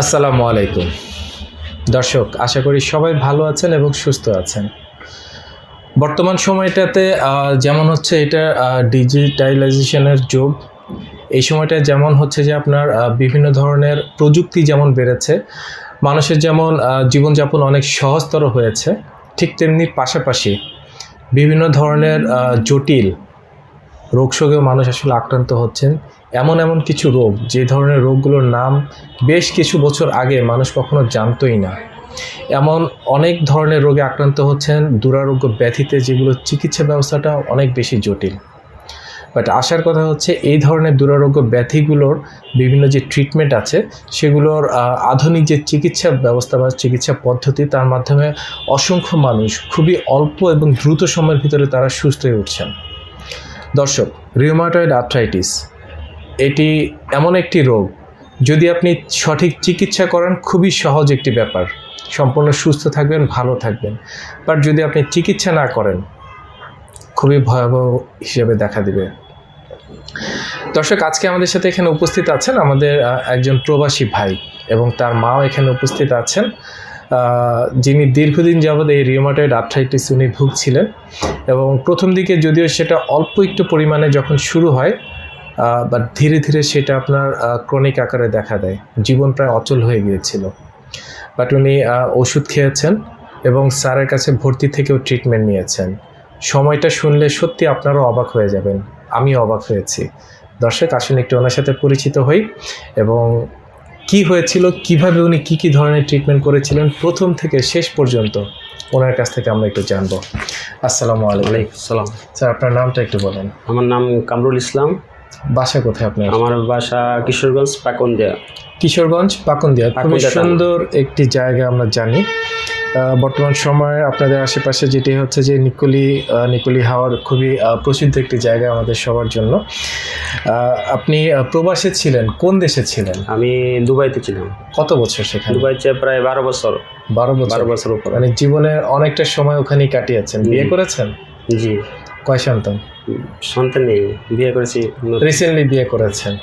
আসসালামু আলাইকুম। দর্শক, আশা করি সবাই ভালো আছেন এবং সুস্থ আছেন। বর্তমান সময়টাতে যেমন হচ্ছে এটা ডিজিটালাইজেশনের যুগ। এই সময়টা যেমন হচ্ছে যে আপনার বিভিন্ন ধরনের প্রযুক্তি যেমন বেড়েছে, মানুষের যেমন জীবনযাপন অনেক সহজতর হয়েছে, ঠিক তেমনি পাশাপাশি বিভিন্ন ধরনের জটিল রোগশোকেও মানুষ আসলে আক্রান্ত হচ্ছেন। এমন এমন কিছু রোগ, যে ধরনের রোগগুলোর নাম বেশ কিছু বছর আগে মানুষ কখনো জানতোই না। এমন অনেক ধরনের রোগে আক্রান্ত হচ্ছেন, দুরারোগ্য ব্যাধিতে যেগুলো চিকিৎসা ব্যবস্থাটা অনেক বেশি জটিল। বাট আসার কথা হচ্ছে, এই ধরনের দুরারোগ্য ব্যাধিগুলোর বিভিন্ন যে ট্রিটমেন্ট আছে, সেগুলোর আধুনিক যে চিকিৎসা ব্যবস্থা বা চিকিৎসা পদ্ধতি, তার মাধ্যমে অসংখ্য মানুষ খুবই অল্প এবং দ্রুত সময়ের ভিতরে তারা সুস্থ হয়ে উঠছেন। দর্শক রিউমাটয়েড আর্থ্রাইটিস এটি এমন একটি রোগ, যদি আপনি সঠিক চিকিৎসা করেন, খুবই সহজ একটি ব্যাপার। সম্পূর্ণ সুস্থ থাকবেন, ভালো থাকবেন। বাট যদি আপনি চিকিৎসা না করেন, খুবই ভয়াবহ হিসেবে দেখা দিবে। দর্শক, আজকে আমাদের সাথে এখানে উপস্থিত আছেন আমাদের একজন প্রবাসী ভাই এবং তার মাও এখানে উপস্থিত আছেন। যিনি দীর্ঘদিন যাবৎ এই রিউমাটয়েড আর্থ্রাইটিস উনি ভুগছিলেন এবং প্রথম দিকে যদিও সেটা অল্প একটু পরিমাণে যখন শুরু হয় বাট ধীরে ধীরে সেটা আপনার ক্রনিক আকারে দেখা দেয়। জীবন প্রায় অচল হয়ে গিয়েছিল। বাট উনি ওষুধ খেয়েছেন এবং স্যারের কাছে ভর্তি থেকেও ট্রিটমেন্ট নিয়েছেন। সময়টা শুনলে সত্যি আপনারাও অবাক হয়ে যাবেন। আমিও অবাক হয়েছি। দর্শক, আসুন একটু ওনার সাথে পরিচিত হই এবং কি হয়েছিল কীভাবে উনি কি কি ধরনের ট্রিটমেন্ট করেছিলেন প্রথম থেকে শেষ পর্যন্ত ওনার কাছ থেকে আমরা একটু জানব। আসসালামু আলাইকুম। সালাম। স্যার আপনার নামটা একটু বলেন। আমার নাম কামরুল ইসলাম। বাসা কোথায় আপনার? আমার বাসা কিশোরগঞ্জ পাকন্দিয়া। কিশোরগঞ্জ পাকুন্দিয়া। খুবই সুন্দর একটি জায়গা আমরা জানি। বর্তমান সময়ে আপনাদের আশেপাশে যেটি হচ্ছে যে নিকলি নিকলি হাওয়ার খুবই প্রসিদ্ধ একটি জায়গা আমাদের সবার জন্য। আপনি প্রবাসে ছিলেন কোন দেশে ছিলেন? আমি দুবাইতে ছিলাম। কত বছর সেখানে? দুবাইতে প্রায় বারো বছর। বারো বছর। বারো বছর উপর। মানে জীবনের অনেকটা সময় ওখানেই কাটিয়েছেন। বিয়ে করেছেন? জি। কয় সন্তান? সন্তান নেই বিয়ে করেছি। রিসেন্টলি বিয়ে করেছেন।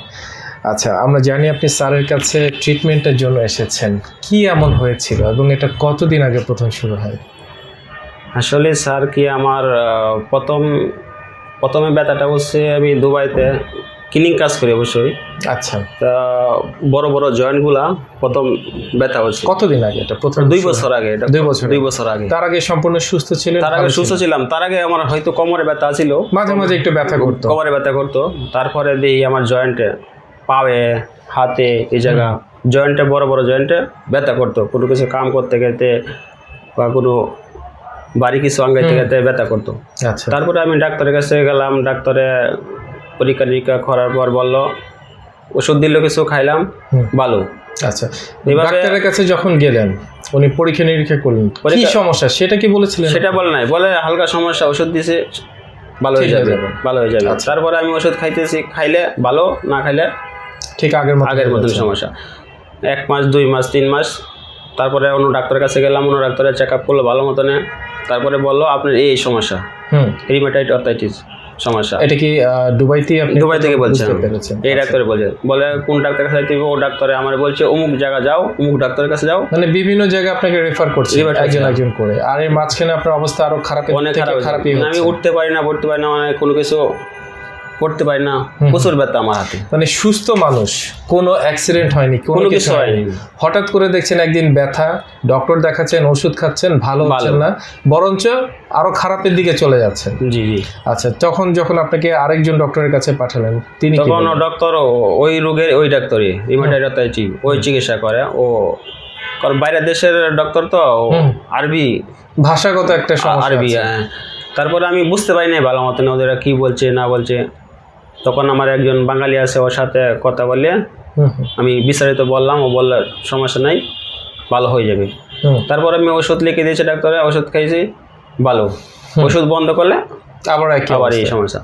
আচ্ছা আমরা জানি আপনি স্যারের কাছে ট্রিটমেন্টের জন্য এসেছেন। কি এমন হয়েছিল এবং এটা কতদিন আগে প্রথম শুরু হয়? আসলে স্যার কি আমার প্রথম প্রথমে ব্যথাটা হচ্ছে আমি দুবাইতে ক্লিনিং কাজ করি অবশ্যই। আচ্ছা। তা বড় বড় জয়েন্টগুলা প্রথম ব্যথা হচ্ছে কতদিন আগে এটা প্রথম দুই বছর আগে এটা দুই বছর দুই বছর আগে। তার আগে সম্পূর্ণ সুস্থ ছিলেন? তার আগে সুস্থ ছিলাম। তার আগে আমার হয়তো কোমরে ব্যথা ছিল। মাঝে মাঝে একটু ব্যথা করতো। কোমরে ব্যথা করতো। তারপরে দিই আমার জয়েন্টে পায়ে হাতে এই জায়গা জয়েন্টে বড় বড় জয়েন্টে ব্যথা করতো। কোনো কিছু কাম করতে গেতে বা কোনো বাড়ি কিছু আঙ্গাইতে। গেতে ব্যথা করতো। আচ্ছা। তারপরে আমি ডাক্তারের কাছে গেলাম ডাক্তারে পরীক্ষা নিরীক্ষা করার পর বলল ওষুধ দিল কিছু খাইলাম ভালো। আচ্ছা। ডাক্তারের কাছে যখন গেলেন উনি পরীক্ষা নিরীক্ষা করলেন কি সমস্যা? সেটা কি বলেছিলেন? সেটা বলে নাই। বলে হালকা সমস্যা ওষুধ দিছে ভালো হয়ে যাবে। ভালো হয়ে যাবে। আচ্ছা। তারপরে আমি ওষুধ খাইতেছি খাইলে ভালো না খাইলে ঠিক আগের মতো আগের মতন সমস্যা। এক মাস দুই মাস তিন মাস তারপরে অন্য ডাক্তারের কাছে গেলাম অন্য ডাক্তারের চেক আপ করল ভালো মতনে। তারপরে বলল আপনার এই এই সমস্যা হুম। রিমেটাইট অর্থাইটিস সমস্যা। এটা কি দুবাইতেই আপনি দুবাই থেকে বলছেন এই ডাক্তারে বলছে। বলে কোন ডাক্তারের কাছে হবে? ও ডাক্তারে আমার বলছে অমুক জায়গা যাও অমুক ডাক্তারের কাছে যাও। মানে বিভিন্ন জায়গায় আপনাকে রেফার করছে একজন একজন করে। আর এর মাঝখানে আপনার অবস্থা আরও খারাপ অনেক থেকে খারাপ মানে আমি উঠতে পারি না পড়তে পারি না মানে কোনো কিছু করতে পারি না প্রচুর ব্যথা আমার হাতে। মানে সুস্থ মানুষ কোনো অ্যাক্সিডেন্ট হয়নি কোনো কিছু হয়নি। হঠাৎ করে দেখছেন একদিন ব্যথা ডক্টর দেখাচ্ছেন ওষুধ খাচ্ছেন ভালো হচ্ছেন। না বরঞ্চ আরও খারাপের দিকে চলে যাচ্ছেন। জি জি। আচ্ছা তখন যখন আপনাকে আরেকজন ডক্টরের কাছে পাঠালেন তিনি তখন? ডক্টর ওই রোগের ওই ডাক্তারই রিমেটাইট অর্থাইটিস ওই চিকিৎসা করে। ও কারণ বাইরের দেশের ডক্টর তো আরবি। ভাষাগত একটা সমস্যা আরবি হ্যাঁ। তারপরে আমি বুঝতে পারি না ভালো মতন ওদের কি বলছে না বলছে। তখন আমার একজন বাঙালি আছে ওর সাথে কথা বলে আমি বিস্তারিত বললাম ও বলল সমস্যা নাই ভালো হয়ে যাবে। তারপর আমি ওষুধ লিখে দিয়েছি ডাক্তারে ওষুধ খাইছি ভালো। ওষুধ বন্ধ করলে আবার আবার এই সমস্যা।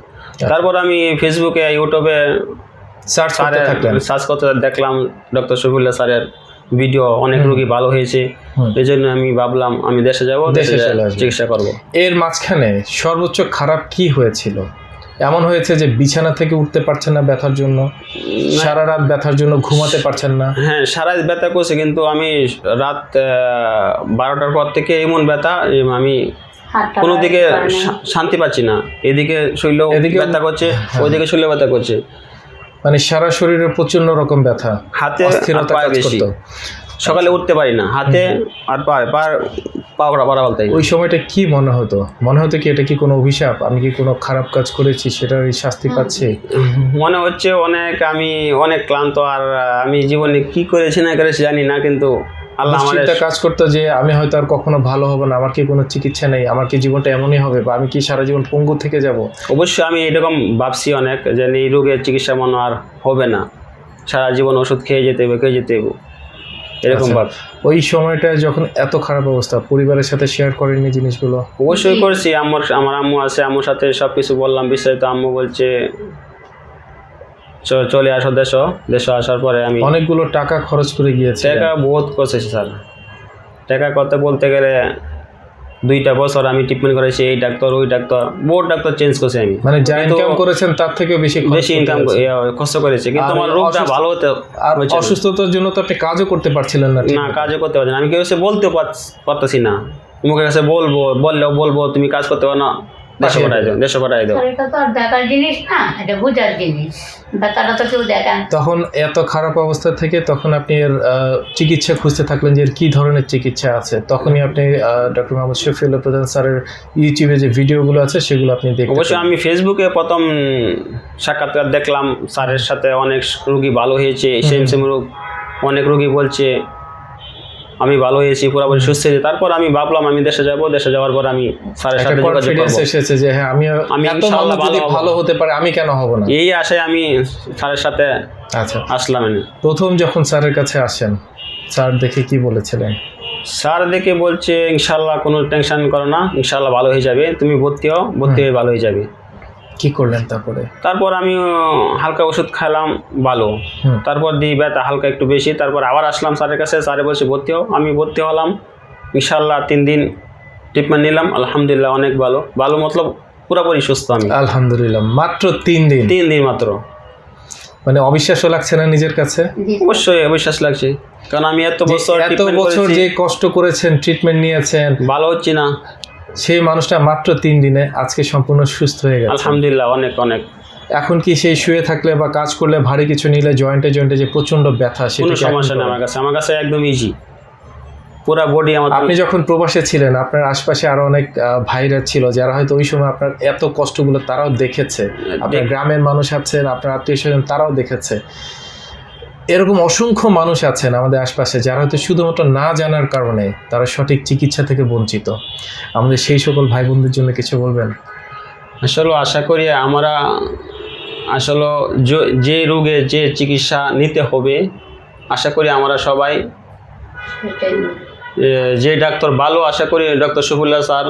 তারপর আমি ফেসবুকে ইউটিউবে সার্চ করতে সার্চ করতে দেখলাম ডক্টর শফিউল্লাহ স্যারের ভিডিও অনেক রোগী ভালো হয়েছে। এই জন্য আমি ভাবলাম আমি দেশে যাব দেশে চিকিৎসা করব। এর মাঝখানে সর্বোচ্চ খারাপ কি হয়েছিল? এমন হয়েছে যে বিছানা থেকে উঠতে পারছেন না ব্যথার জন্য। সারা রাত ব্যথার জন্য ঘুমাতে পারছেন না। হ্যাঁ সারা রাত ব্যথা করছে কিন্তু আমি রাত বারোটার পর থেকে এমন ব্যথা আমি কোনো দিকে শান্তি পাচ্ছি না। এদিকে শরীরেও এদিকে- ব্যথা করছে হ্যাঁ। ওইদিকে শরীরে ব্যথা করছে। মানে সারা শরীরে প্রচণ্ড রকম ব্যথা হাতে আর অস্থিরতা কাজ করতো। সকালে উঠতে পারি না হাতে আর পায়ে পা পা পড়া বলতে ওই সময়টা কি মনে হতো? মনে হতো কি এটা কি কোনো অভিশাপ? আমি কি কোনো খারাপ কাজ করেছি সেটার শাস্তি পাচ্ছি? মনে হচ্ছে অনেক আমি অনেক ক্লান্ত আর আমি জীবনে কি করেছি না করেছি জানি না কিন্তু আল্লাহ দুশ্চিন্তা কাজ করতো যে আমি হয়তো আর কখনো ভালো হব না আমার কি কোনো চিকিৎসা নেই আমার কি জীবনটা এমনই হবে বা আমি কি সারা জীবন পঙ্গু থেকে যাব? অবশ্যই আমি এরকম ভাবছি অনেক যে এই রোগের চিকিৎসা মনে আর হবে না। সারা জীবন ওষুধ খেয়ে যেতে হবে খেয়ে যেতে হবে। এরকম আচ্ছা। ভাব। ওই সময়টা যখন এত খারাপ অবস্থা পরিবারের সাথে শেয়ার করেননি জিনিসগুলো? অবশ্যই করেছি। আমার আমার আম্মু আছে আম্মুর সাথে সব কিছু বললাম। বিস্তারিত আম্মু বলছে চলে আসো দেশ। দেশ আসার পরে আমি অনেকগুলো টাকা খরচ করে গিয়েছি টাকা বহুত করেছি স্যার। টাকা কত বলতে গেলে দুইটা বছর আমি ট্রিটমেন্ট করেছি এই ডাক্তার ওই ডাক্তার বহুত ডাক্তার চেঞ্জ করছি আমি। মানে যা ইনকাম করেছেন তার থেকেও বেশি বেশি ইনকাম খরচ কষ্ট করেছে। কিন্তু আমার রোগটা ভালো হতে আর অসুস্থতার জন্য তো আপনি কাজও করতে পারছিলেন না না কাজও করতে পারছি না। আমি কেউ বলতে পারতেছি না। মুখের কাছে বলব বললেও বলব তুমি কাজ করতে পারো না। দেশে পাঠাই দাও দেশে পাঠাই দাও এটা তো আর দেখার জিনিস না এটা বোঝার জিনিস। ব্যথাটা তো কেউ দেখেন তখন এত খারাপ অবস্থা থেকে তখন আপনি এর চিকিৎসা খুঁজতে থাকলেন যে এর কি ধরনের চিকিৎসা আছে? তখনই আপনি ডক্টর মোহাম্মদ শফিউল্লাহ প্রধান স্যারের ইউটিউবে যে ভিডিওগুলো আছে সেগুলো আপনি দেখতে অবশ্যই আমি ফেসবুকে প্রথম সাক্ষাৎকার দেখলাম স্যারের সাথে অনেক রুগী ভালো হয়েছে সেম সেম রোগ অনেক রুগী বলছে আমি ভালো হয়েছি পুরোপুরি সুস্থ হয়েছি। তারপর আমি ভাবলাম আমি দেশে যাব দেশে যাওয়ার পর আমি স্যারের সাথে যোগাযোগ করব। এসেছে যে হ্যাঁ আমি আমি ইনশাআল্লাহ ভালো ভালো হতে পারে আমি কেন হব না? এই আশায় আমি স্যারের সাথে আচ্ছা। আসলাম প্রথম যখন স্যারের কাছে আসেন স্যার দেখে কি বলেছিলেন? স্যার দেখে বলছে ইনশাল্লাহ কোনো টেনশন করো না ইনশাল্লাহ ভালো হয়ে যাবে তুমি ভর্তি হও ভর্তি হয়ে ভালো হয়ে যাবে। কি করলেন তারপরে? তারপর আমি হালকা ওষুধ খেলাম ভালো। তারপর দিই ব্যথা হালকা একটু বেশি। তারপর আবার আসলাম স্যারের কাছে স্যারে বলছে ভর্তি হও। আমি ভর্তি হলাম। ইনশাল্লাহ তিন দিন ট্রিটমেন্ট নিলাম। আলহামদুলিল্লাহ অনেক ভালো। ভালো মতলব পুরোপুরি সুস্থ আমি। আলহামদুলিল্লাহ। মাত্র তিন দিন? তিন দিন মাত্র। মানে অবিশ্বাসও লাগছে না নিজের কাছে? অবশ্যই অবিশ্বাস লাগছে। কারণ আমি এত বছর এত বছর যে কষ্ট করেছেন ট্রিটমেন্ট নিয়েছেন। ভালো হচ্ছে না। সেই মানুষটা মাত্র তিন দিনে আজকে সম্পূর্ণ সুস্থ হয়ে গেছে। আলহামদুলিল্লাহ অনেক অনেক। এখন কি সেই শুয়ে থাকলে বা কাজ করলে ভারী কিছু নিলে জয়েন্টে জয়েন্টে যে প্রচণ্ড ব্যথা সেটা সমস্যা নেই আমার কাছে। আমার কাছে একদম ইজি পুরা বডি আমার আপনি যখন প্রবাসে ছিলেন আপনার আশপাশে আরও অনেক ভাইরা ছিল যারা হয়তো ওই সময় আপনার এত কষ্টগুলো তারাও দেখেছে। আপনার গ্রামের মানুষ আছেন আপনার আত্মীয় স্বজন তারাও দেখেছে। এরকম অসংখ্য মানুষ আছেন আমাদের আশপাশে যারা হয়তো শুধুমাত্র না জানার কারণে তারা সঠিক চিকিৎসা থেকে বঞ্চিত। আমাদের সেই সকল ভাই বোনদের জন্য কিছু বলবেন? আসলে আশা করি আমরা আসলে য- যে রোগে যে চিকিৎসা নিতে হবে আশা করি আমরা সবাই যে ডাক্তার ভালো আশা করি ডক্টর শফুল্লাহ স্যার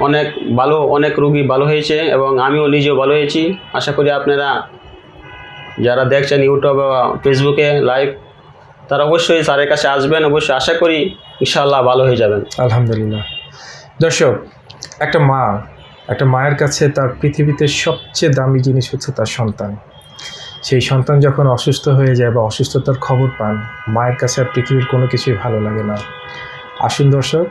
অনেক ভালো অনেক রুগী ভালো হয়েছে এবং আমিও নিজেও ভালো হয়েছি। আশা করি আপনারা যারা দেখছেন ইউটিউবে বা ফেসবুকে লাইভ তারা অবশ্যই স্যারের কাছে আসবেন, অবশ্যই আশা করি ইনশাআল্লাহ ভালো হয়ে যাবেন। আলহামদুলিল্লাহ। দর্শক, একটা মা, একটা মায়ের কাছে তার পৃথিবীতে সবচেয়ে দামি জিনিস হচ্ছে তার সন্তান। সেই সন্তান যখন অসুস্থ হয়ে যায় বা অসুস্থতার খবর পান, মায়ের কাছে আর পৃথিবীর কোনো কিছুই ভালো লাগে না। আসুন দর্শক,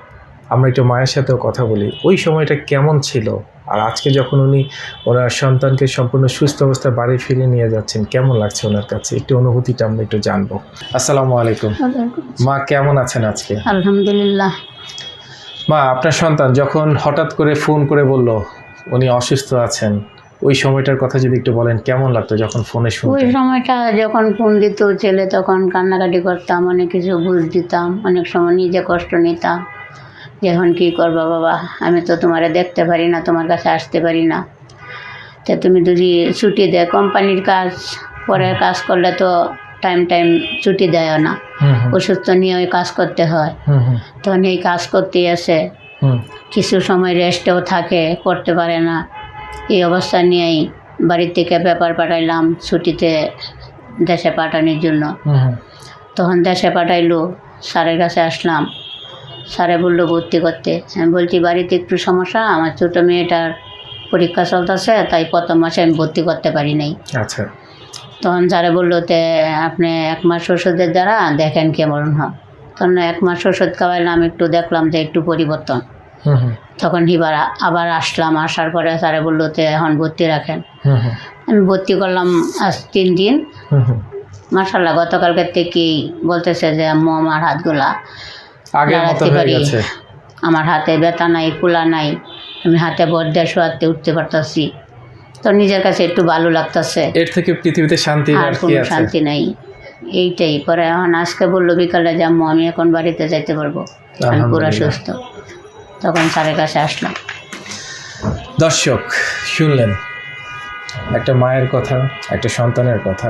আমরা একটু মায়ের সাথেও কথা বলি। ওই সময়টা কেমন ছিল? আর আজকে যখন উনি ওনার সন্তানকে সম্পূর্ণ সুস্থ অবস্থায় বাড়ি ফিরে নিয়ে যাচ্ছেন কেমন লাগছে ওনার কাছে? একটু অনুভূতিটা আমরা একটু জানব। আসসালামু আলাইকুম। মা কেমন আছেন আজকে? আলহামদুলিল্লাহ। মা আপনার সন্তান যখন হঠাৎ করে ফোন করে বলল উনি অসুস্থ আছেন ওই সময়টার কথা যদি একটু বলেন কেমন লাগতো যখন ফোনে ওই সময়টা যখন ফোন দিত ছেলে তখন কান্নাকাটি করতাম অনেক কিছু বুঝ দিতাম অনেক সময় নিজে কষ্ট নিতাম। এখন কী করব বাবা? আমি তো তোমারে দেখতে পারি না তোমার কাছে আসতে পারি না। তা তুমি যদি ছুটি দেয় কোম্পানির কাজ পরের কাজ করলে তো টাইম টাইম ছুটি দেয় না। ওষুধ তো নিয়ে ওই কাজ করতে হয়। তখন এই কাজ করতে আসে। কিছু সময় রেস্টেও থাকে করতে পারে না। এই অবস্থা নিয়েই বাড়ির থেকে পেপার পাঠাইলাম ছুটিতে দেশে পাঠানোর জন্য। তখন দেশে পাঠাইলো স্যারের কাছে আসলাম। স্যারে বলল ভর্তি করতে। আমি বলছি বাড়িতে একটু সমস্যা আমার ছোটো মেয়েটার পরীক্ষা চলতেছে তাই প্রথম মাসে আমি ভর্তি করতে পারি নাই। আচ্ছা। তখন যারা বলল তে আপনি এক মাস ওষুধের দ্বারা দেখেন কেমন হয়। তখন এক মাস ওষুধ খাওয়াইলাম একটু দেখলাম যে একটু পরিবর্তন। তখন এবার আবার আসলাম আসার পরে স্যারে বলল তে এখন ভর্তি রাখেন। আমি ভর্তি করলাম আজ তিন দিন। মাসাল্লাহ গতকালকের থেকেই বলতেছে যে আম্মু আমার হাতগুলা দাঁড়াতে পারি। আমার হাতে ব্যথা নাই কুলা নাই আমি হাতে ভর শোয়াতে উঠতে পারতাছি। তো নিজের কাছে একটু ভালো লাগতেছে। এর থেকে পৃথিবীতে শান্তি আর কোনো শান্তি নাই। এইটাই। পরে এখন আজকে বলল বিকালে যে আম্মু আমি এখন বাড়িতে যাইতে পারব। আমি পুরো সুস্থ। তখন স্যারের কাছে আসলাম। দর্শক শুনলেন? একটা মায়ের কথা একটা সন্তানের কথা।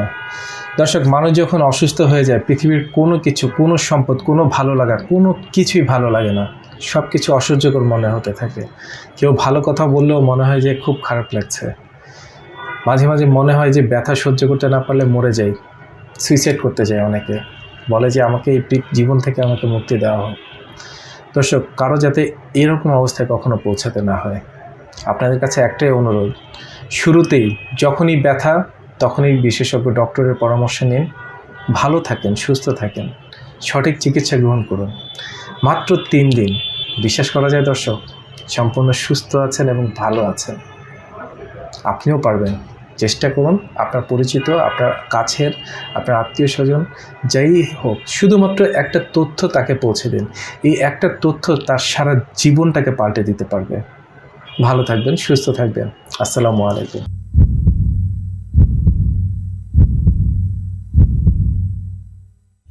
দর্শক, মানুষ যখন অসুস্থ হয়ে যায়, পৃথিবীর কোনো কিছু, কোনো সম্পদ, কোনো ভালো লাগা, কোনো কিছুই ভালো লাগে না। সব কিছু অসহ্যকর মনে হতে থাকে। কেউ ভালো কথা বললেও মনে হয় যে খুব খারাপ লাগছে। মাঝে মাঝে মনে হয় যে ব্যথা সহ্য করতে না পারলে মরে যাই সুইসাইড করতে যায় অনেকে। বলে যে আমাকে এই জীবন থেকে আমাকে মুক্তি দেওয়া হোক। দর্শক, কারও যাতে এরকম অবস্থায় কখনো পৌঁছাতে না হয়। আপনাদের কাছে একটাই অনুরোধ, শুরুতেই যখনই ব্যথা তখনই বিশেষজ্ঞ ডক্টরের পরামর্শ নিন। ভালো থাকেন, সুস্থ থাকেন। সঠিক চিকিৎসা গ্রহণ করুন। মাত্র তিন দিন। বিশ্বাস করা যায় দর্শক, সম্পূর্ণ সুস্থ আছেন এবং ভালো আছেন। আপনিও পারবেন। চেষ্টা করুন আপনার পরিচিত, আপনার কাছের, আপনার আত্মীয় স্বজন যাই হোক, শুধুমাত্র একটা তথ্য তাকে পৌঁছে দিন। এই একটা তথ্য তার সারা জীবনটাকে পাল্টে দিতে পারবে। ভালো থাকবেন, সুস্থ থাকবেন। আসসালামু আলাইকুম।